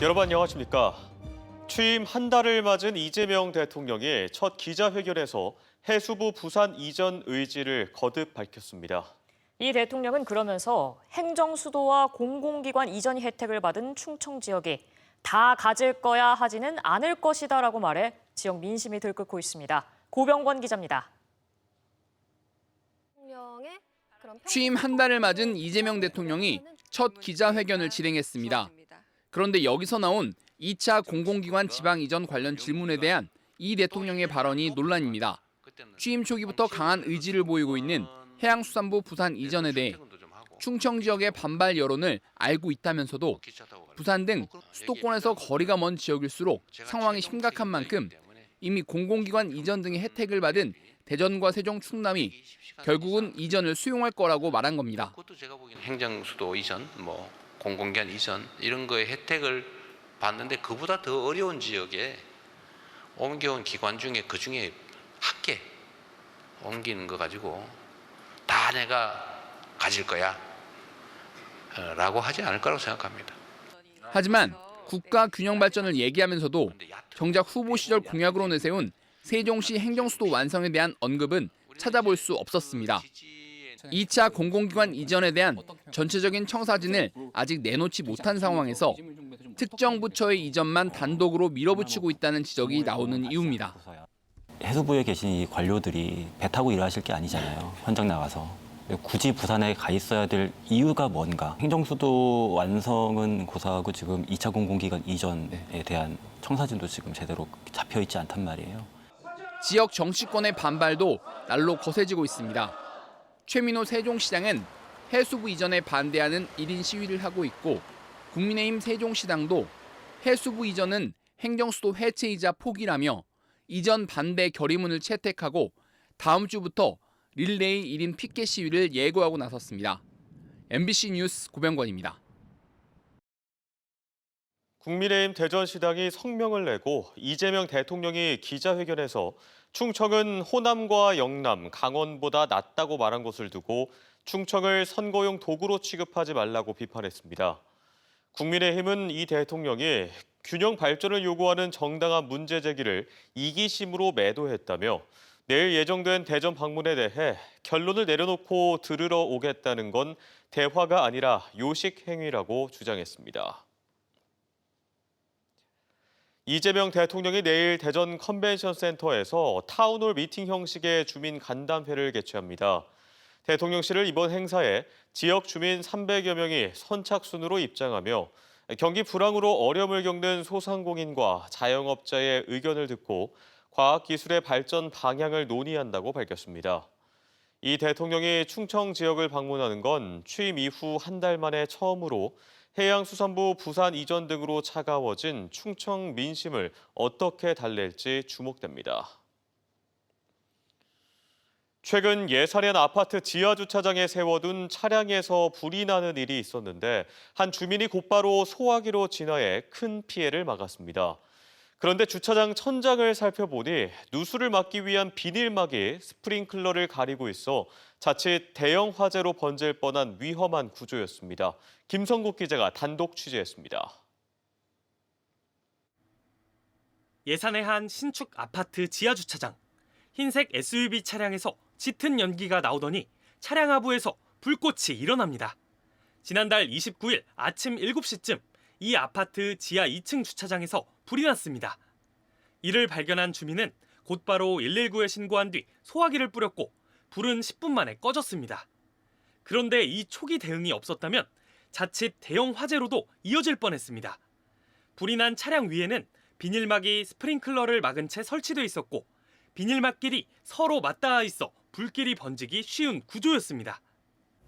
여러분 안녕하십니까? 취임 한 달을 맞은 이재명 대통령이 첫 기자회견에서 해수부 부산 이전 의지를 거듭 밝혔습니다. 이 대통령은 그러면서 행정 수도와 공공기관 이전 혜택을 받은 충청 지역이 다 가질 거야 하지는 않을 것이다라고 말해 지역 민심이 들끓고 있습니다. 고병권 기자입니다. 취임 한 달을 맞은 이재명 대통령이 첫 기자회견을 진행했습니다. 그런데 여기서 나온 2차 공공기관 지방 이전 관련 질문에 대한 이 대통령의 발언이 논란입니다. 취임 초기부터 강한 의지를 보이고 있는 해양수산부 부산 이전에 대해 충청 지역의 반발 여론을 알고 있다면서도 부산 등 수도권에서 거리가 먼 지역일수록 상황이 심각한 만큼 이미 공공기관 이전 등의 혜택을 받은 대전과 세종, 충남이 결국은 이전을 수용할 거라고 말한 겁니다. 행정 수도 이전, 뭐 공공기관 이전 이런 거에 혜택을 받는데 그보다 더 어려운 지역에 옮겨온 기관 중에 그 중에 학계 옮기는 거 가지고 다 내가 가질 거야 어, 라고 하지 않을 거라고 생각합니다. 하지만 국가 균형 발전을 얘기하면서도 정작 후보 시절 공약으로 내세운 세종시 행정수도 완성에 대한 언급은 찾아볼 수 없었습니다. 2차 공공기관 이전에 대한 전체적인 청사진을 아직 내놓지 못한 상황에서 특정 부처의 이전만 단독으로 밀어붙이고 있다는 지적이 나오는 이유입니다. 해수부에 계신 이 관료들이 배 타고 일하실 게 아니잖아요. 현장 나가서. 굳이 부산에 가 있어야 될 이유가 뭔가. 행정수도 완성은 고사하고 지금 2차 공공기관 이전에 대한 청사진도 지금 제대로 잡혀 있지 않단 말이에요. 지역 정치권의 반발도 날로 거세지고 있습니다. 최민호 세종시장은 해수부 이전에 반대하는 1인 시위를 하고 있고 국민의힘 세종시당도 해수부 이전은 행정수도 해체이자 포기라며 이전 반대 결의문을 채택하고 다음 주부터 릴레이 1인 피켓 시위를 예고하고 나섰습니다. MBC 뉴스 고병권입니다. 국민의힘 대전시당이 성명을 내고 이재명 대통령이 기자회견에서 충청은 호남과 영남, 강원보다 낫다고 말한 것을 두고 충청을 선거용 도구로 취급하지 말라고 비판했습니다. 국민의힘은 이 대통령이 균형 발전을 요구하는 정당한 문제 제기를 이기심으로 매도했다며 내일 예정된 대전 방문에 대해 결론을 내려놓고 들으러 오겠다는 건 대화가 아니라 요식 행위라고 주장했습니다. 이재명 대통령이 내일 대전 컨벤션 센터에서 타운홀 미팅 형식의 주민 간담회를 개최합니다. 대통령실을 이번 행사에 지역 주민 300여 명이 선착순으로 입장하며 경기 불황으로 어려움을 겪는 소상공인과 자영업자의 의견을 듣고 과학기술의 발전 방향을 논의한다고 밝혔습니다. 이 대통령이 충청 지역을 방문하는 건 취임 이후 한 달 만에 처음으로 해양수산부 부산 이전 등으로 차가워진 충청 민심을 어떻게 달랠지 주목됩니다. 최근 예산현 아파트 지하 주차장에 세워둔 차량에서 불이 나는 일이 있었는데 한 주민이 곧바로 소화기로 진화해 큰 피해를 막았습니다. 그런데 주차장 천장을 살펴보니 누수를 막기 위한 비닐막이 스프링클러를 가리고 있어 자칫 대형 화재로 번질 뻔한 위험한 구조였습니다. 김성국 기자가 단독 취재했습니다. 예산의 한 신축 아파트 지하 주차장. 흰색 SUV 차량에서 짙은 연기가 나오더니 차량 하부에서 불꽃이 일어납니다. 지난달 29일 아침 7시쯤 이 아파트 지하 2층 주차장에서 불이 났습니다. 이를 발견한 주민은 곧바로 119에 신고한 뒤 소화기를 뿌렸고 불은 10분 만에 꺼졌습니다. 그런데 이 초기 대응이 없었다면 자칫 대형 화재로도 이어질 뻔했습니다. 불이 난 차량 위에는 비닐막이 스프링클러를 막은 채 설치돼 있었고 비닐막끼리 서로 맞닿아 있어 불길이 번지기 쉬운 구조였습니다.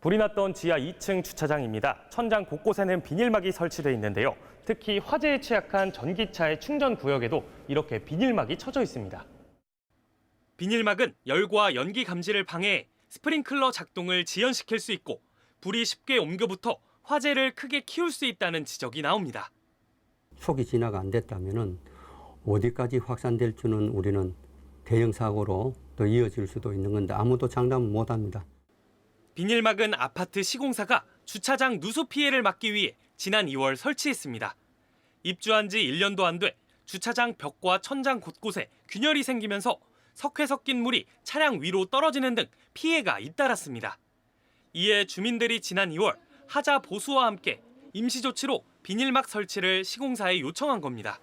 불이 났던 지하 2층 주차장입니다. 천장 곳곳에는 비닐막이 설치돼 있는데요. 특히 화재에 취약한 전기차의 충전 구역에도 이렇게 비닐막이 쳐져 있습니다. 비닐막은 열과 연기 감지를 방해해 스프링클러 작동을 지연시킬 수 있고 불이 쉽게 옮겨붙어 화재를 크게 키울 수 있다는 지적이 나옵니다. 초기 진화가 안 됐다면은 어디까지 확산될지는 우리는 대형 사고로 또 이어질 수도 있는 건데 아무도 장담 못 합니다. 비닐막은 아파트 시공사가 주차장 누수 피해를 막기 위해 지난 2월 설치했습니다. 입주한 지 1년도 안 돼 주차장 벽과 천장 곳곳에 균열이 생기면서 석회 섞인 물이 차량 위로 떨어지는 등 피해가 잇따랐습니다. 이에 주민들이 지난 2월 하자 보수와 함께 임시 조치로 비닐막 설치를 시공사에 요청한 겁니다.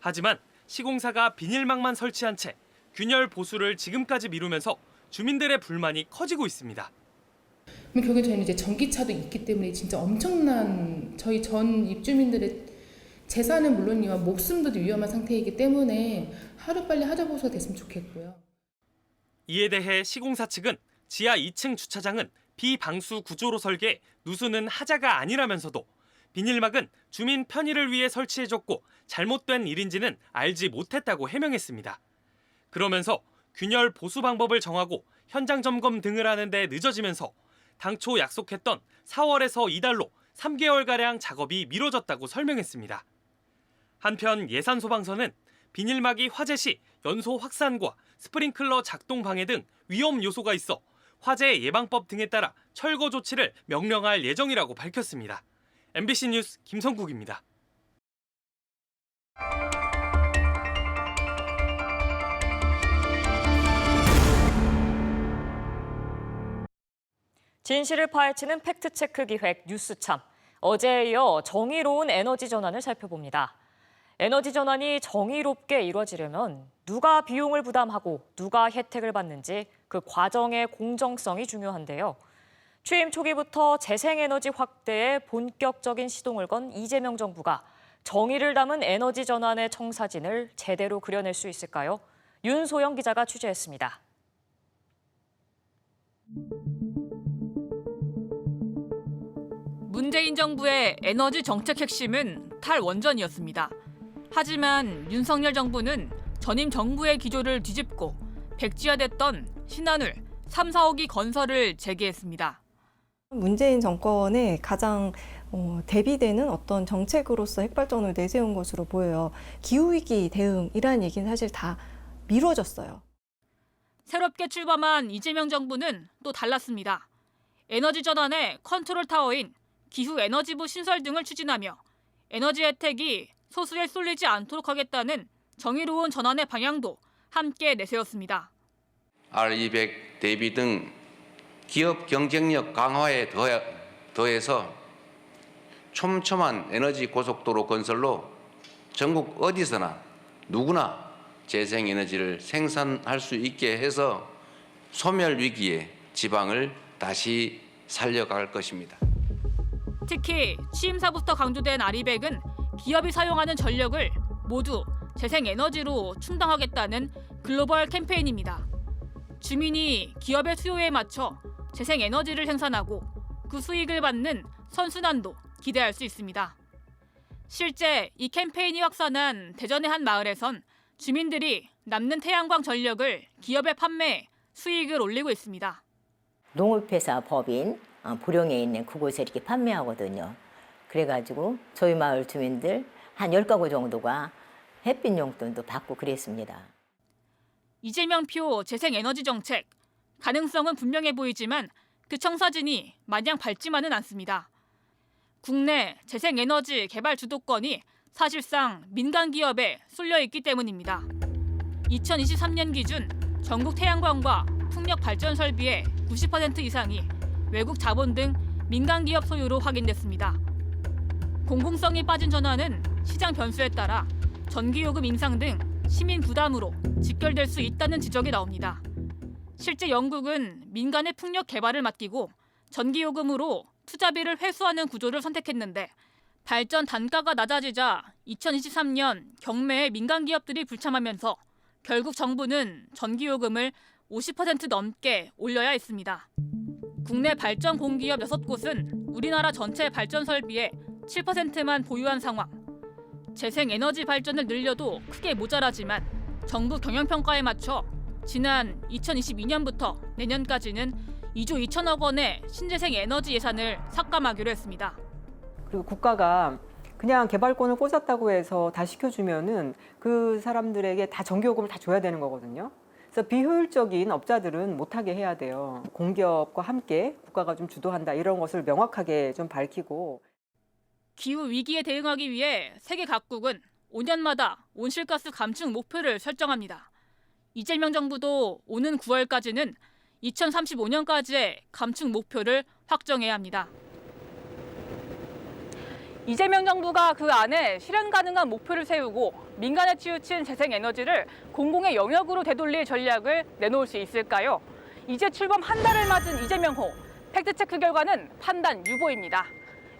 하지만 시공사가 비닐막만 설치한 채 균열 보수를 지금까지 미루면서 주민들의 불만이 커지고 있습니다. 그럼 결국엔 저희는 이제 전기차도 있기 때문에 진짜 엄청난 저희 전 입주민들의 재산은 물론이와 목숨도 위험한 상태이기 때문에 하루빨리 하자 보수가 됐으면 좋겠고요. 이에 대해 시공사 측은 지하 2층 주차장은 비방수 구조로 설계, 누수는 하자가 아니라면서도 비닐막은 주민 편의를 위해 설치해줬고 잘못된 일인지는 알지 못했다고 해명했습니다. 그러면서 균열 보수 방법을 정하고 현장 점검 등을 하는데 늦어지면서 당초 약속했던 4월에서 이달로 3개월가량 작업이 미뤄졌다고 설명했습니다. 한편 예산 소방서는 비닐막이 화재 시 연소 확산과 스프링클러 작동 방해 등 위험 요소가 있어 화재 예방법 등에 따라 철거 조치를 명령할 예정이라고 밝혔습니다. MBC 뉴스 김성국입니다. 진실을 파헤치는 팩트체크 기획 뉴스참. 어제에 이어 정의로운 에너지 전환을 살펴봅니다. 에너지 전환이 정의롭게 이루어지려면 누가 비용을 부담하고 누가 혜택을 받는지 그 과정의 공정성이 중요한데요. 취임 초기부터 재생에너지 확대에 본격적인 시동을 건 이재명 정부가 정의를 담은 에너지 전환의 청사진을 제대로 그려낼 수 있을까요? 윤소영 기자가 취재했습니다. 문재인 정부의 에너지 정책 핵심은 탈원전이었습니다. 하지만 윤석열 정부는 전임 정부의 기조를 뒤집고 백지화됐던 신한울 3, 4호기 건설을 재개했습니다. 문재인 정권의 가장 어, 대비되는 어떤 정책으로서 핵발전을 내세운 것으로 보여요. 기후위기 대응이라는 얘기는 사실 다 미뤄졌어요. 새롭게 출범한 이재명 정부는 또 달랐습니다. 에너지 전환의 컨트롤 타워인 기후 에너지부 신설 등을 추진하며 에너지 혜택이 소수에 쏠리지 않도록 하겠다는 정의로운 전환의 방향도 함께 내세웠습니다. R200 대비 등 기업 경쟁력 강화에 더해, 더해서 촘촘한 에너지 고속도로 건설로 전국 어디서나 누구나 재생에너지를 생산할 수 있게 해서 소멸 위기에 지방을 다시 살려갈 것입니다. 특히 취임사부터 강조된 아리백은 기업이 사용하는 전력을 모두 재생에너지로 충당하겠다는 글로벌 캠페인입니다. 주민이 기업의 수요에 맞춰 재생에너지를 생산하고 그 수익을 받는 선순환도 기대할 수 있습니다. 실제 이 캠페인이 확산한 대전의 한 마을에선 주민들이 남는 태양광 전력을 기업에 판매해 수익을 올리고 있습니다. 농업회사 법인 어, 보령에 있는 그곳에 이렇게 판매하거든요. 그래가지고 저희 마을 주민들 한 10가구 정도가 햇빛 용돈도 받고 그랬습니다. 이재명 표 재생에너지 정책 가능성은 분명해 보이지만 그 청사진이 마냥 밝지만은 않습니다. 국내 재생에너지 개발 주도권이 사실상 민간 기업에 쏠려 있기 때문입니다. 2023년 기준 전국 태양광과 풍력 발전 설비의 90% 이상이 외국 자본 등 민간 기업 소유로 확인됐습니다. 공공성이 빠진 전환은 시장 변수에 따라 전기요금 인상 등 시민 부담으로 직결될 수 있다는 지적이 나옵니다. 실제 영국은 민간의 풍력 개발을 맡기고 전기요금으로 투자비를 회수하는 구조를 선택했는데 발전 단가가 낮아지자 2023년 경매에 민간 기업들이 불참하면서 결국 정부는 전기요금을 50% 넘게 올려야 했습니다. 국내 발전 공기업 6곳은 우리나라 전체 발전 설비의 7%만 보유한 상황. 재생 에너지 발전을 늘려도 크게 모자라지만 정부 경영 평가에 맞춰 지난 2022년부터 내년까지는 2조 2천억 원의 신재생 에너지 예산을 삭감하기로 했습니다. 그리고 국가가 그냥 개발권을 꽂았다고 해서 다 시켜주면은 그 사람들에게 다 전기요금을 다 줘야 되는 거거든요. 그래서 비효율적인 업자들은 못하게 해야 돼요. 공기업과 함께 국가가 좀 주도한다 이런 것을 명확하게 좀 밝히고 기후 위기에 대응하기 위해 세계 각국은 5년마다 온실가스 감축 목표를 설정합니다. 이재명 정부도 오는 9월까지는 2035년까지의 감축 목표를 확정해야 합니다. 이재명 정부가 그 안에 실현 가능한 목표를 세우고 민간에 치우친 재생에너지를 공공의 영역으로 되돌릴 전략을 내놓을 수 있을까요? 이제 출범 한 달을 맞은 이재명호. 팩트체크 결과는 판단 유보입니다.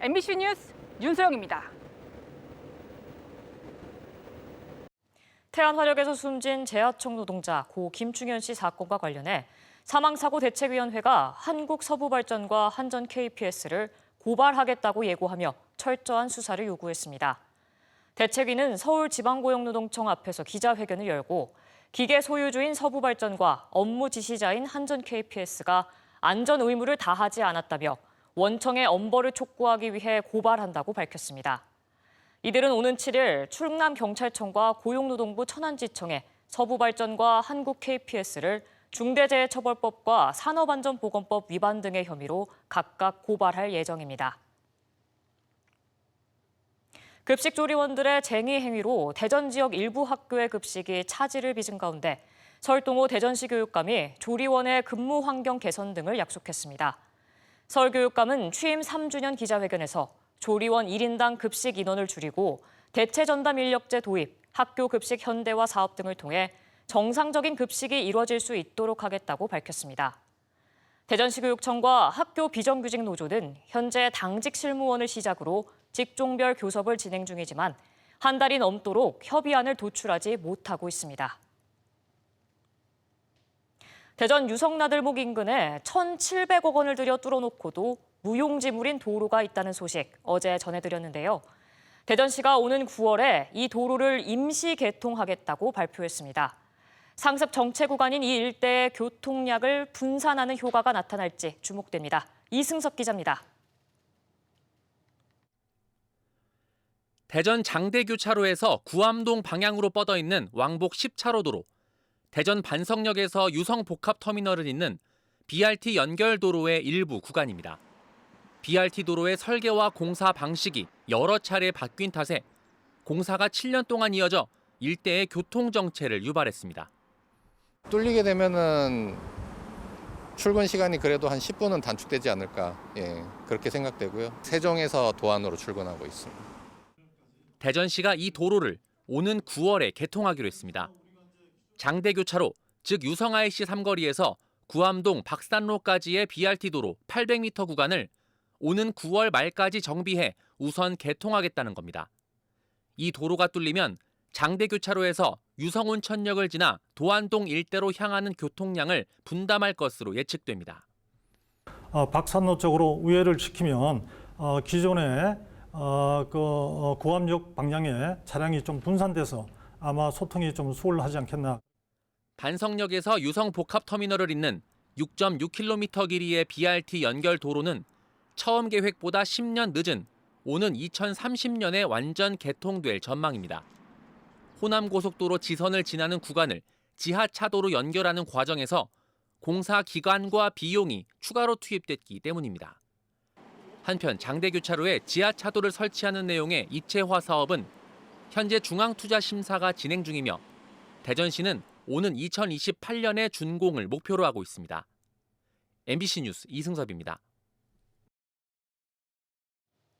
MBC 뉴스 윤소영입니다. 태안 화력에서 숨진 제하청 노동자 고 김충현 씨 사건과 관련해 사망사고 대책위원회가 한국서부발전과 한전 KPS를 고발하겠다고 예고하며 철저한 수사를 요구했습니다. 대책위는 서울지방고용노동청 앞에서 기자회견을 열고 기계 소유주인 서부발전과 업무 지시자인 한전 KPS가 안전 의무를 다하지 않았다며 원청의 엄벌을 촉구하기 위해 고발한다고 밝혔습니다. 이들은 오는 7일 충남경찰청과 고용노동부 천안지청에 서부발전과 한국 KPS를 중대재해처벌법과 산업안전보건법 위반 등의 혐의로 각각 고발할 예정입니다. 급식 조리원들의 쟁의 행위로 대전 지역 일부 학교의 급식이 차질을 빚은 가운데 설동호 대전시 교육감이 조리원의 근무 환경 개선 등을 약속했습니다. 설 교육감은 취임 3주년 기자회견에서 조리원 1인당 급식 인원을 줄이고 대체 전담 인력제 도입, 학교 급식 현대화 사업 등을 통해 정상적인 급식이 이루어질 수 있도록 하겠다고 밝혔습니다. 대전시 교육청과 학교 비정규직 노조는 현재 당직 실무원을 시작으로 직종별 교섭을 진행 중이지만 한 달이 넘도록 협의안을 도출하지 못하고 있습니다. 대전 유성나들목 인근에 1,700억 원을 들여 뚫어놓고도 무용지물인 도로가 있다는 소식 어제 전해드렸는데요. 대전시가 오는 9월에 이 도로를 임시 개통하겠다고 발표했습니다. 상습 정체 구간인 이 일대의 교통량을 분산하는 효과가 나타날지 주목됩니다. 이승석 기자입니다. 대전 장대교 차로에서 구암동 방향으로 뻗어 있는 왕복 10차로 도로, 대전 반석역에서 유성 복합 터미널을 잇는 BRT 연결 도로의 일부 구간입니다. BRT 도로의 설계와 공사 방식이 여러 차례 바뀐 탓에 공사가 7년 동안 이어져 일대의 교통 정체를 유발했습니다. 뚫리게 되면은 출근 시간이 그래도 한 10분은 단축되지 않을까 예, 그렇게 생각되고요. 세종에서 도안으로 출근하고 있습니다. 대전시가 이 도로를 오는 9월에 개통하기로 했습니다. 장대교차로, 즉 유성 IC 삼거리에서 구암동 박산로까지의 BRT 도로 800m 구간을 오는 9월 말까지 정비해 우선 개통하겠다는 겁니다. 이 도로가 뚫리면 장대교차로에서 유성온천역을 지나 도안동 일대로 향하는 교통량을 분담할 것으로 예측됩니다. 어, 박산로 쪽으로 우회를 시키면 어, 기존의 어, 그 어, 고암역 방향에 차량이 좀 분산돼서 아마 소통이 좀 수월하지 않겠나. 반석역에서 유성 복합 터미널을 잇는 6.6km 길이의 BRT 연결 도로는 처음 계획보다 10년 늦은 오는 2030년에 완전 개통될 전망입니다. 호남 고속도로 지선을 지나는 구간을 지하 차도로 연결하는 과정에서 공사 기간과 비용이 추가로 투입됐기 때문입니다. 한편 장대교차로에 지하 차도를 설치하는 내용의 이체화 사업은 현재 중앙투자심사가 진행 중이며 대전시는 오는 2028년에 준공을 목표로 하고 있습니다. MBC 뉴스 이승섭입니다.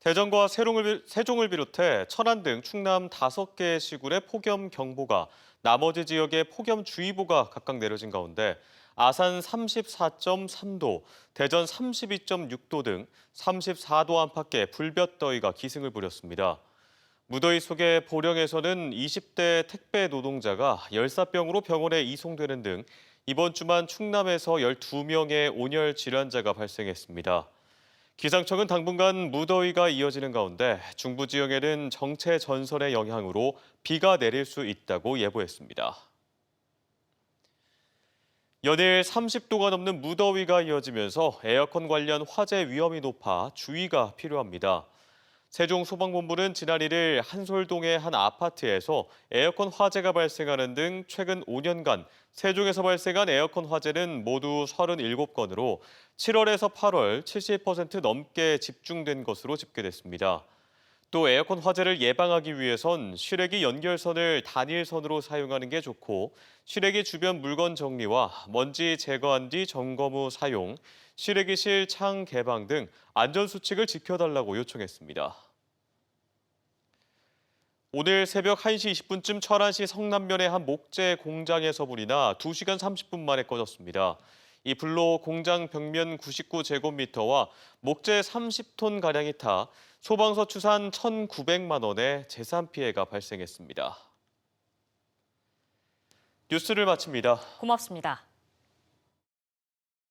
대전과 세종을, 비롯해 천안 등 충남 5개 시군의 폭염 경보가 나머지 지역에 폭염주의보가 각각 내려진 가운데 아산 34.3도, 대전 32.6도 등 34도 안팎의 불볕더위가 기승을 부렸습니다. 무더위 속에 보령에서는 20대 택배 노동자가 열사병으로 병원에 이송되는 등 이번 주만 충남에서 12명의 온열 질환자가 발생했습니다. 기상청은 당분간 무더위가 이어지는 가운데 중부 지역에는 정체 전선의 영향으로 비가 내릴 수 있다고 예보했습니다. 연일 30도가 넘는 무더위가 이어지면서 에어컨 관련 화재 위험이 높아 주의가 필요합니다. 세종소방본부는 지난 1일 한솔동의 한 아파트에서 에어컨 화재가 발생하는 등 최근 5년간 세종에서 발생한 에어컨 화재는 모두 37건으로 7월에서 8월 70% 넘게 집중된 것으로 집계됐습니다. 또 에어컨 화재를 예방하기 위해선 실외기 연결선을 단일선으로 사용하는 게 좋고 실외기 주변 물건 정리와 먼지 제거한 뒤 점검 후 사용, 실외기실 창 개방 등 안전 수칙을 지켜달라고 요청했습니다. 오늘 새벽 1시 20분쯤 철안시 성남면의 한 목재 공장에서 불이 나 2시간 30분 만에 꺼졌습니다. 이 불로 공장 벽면 99제곱미터와 목재 30톤 가량이 타 소방서 추산 1,900만 원의 재산 피해가 발생했습니다. 뉴스를 마칩니다. 고맙습니다.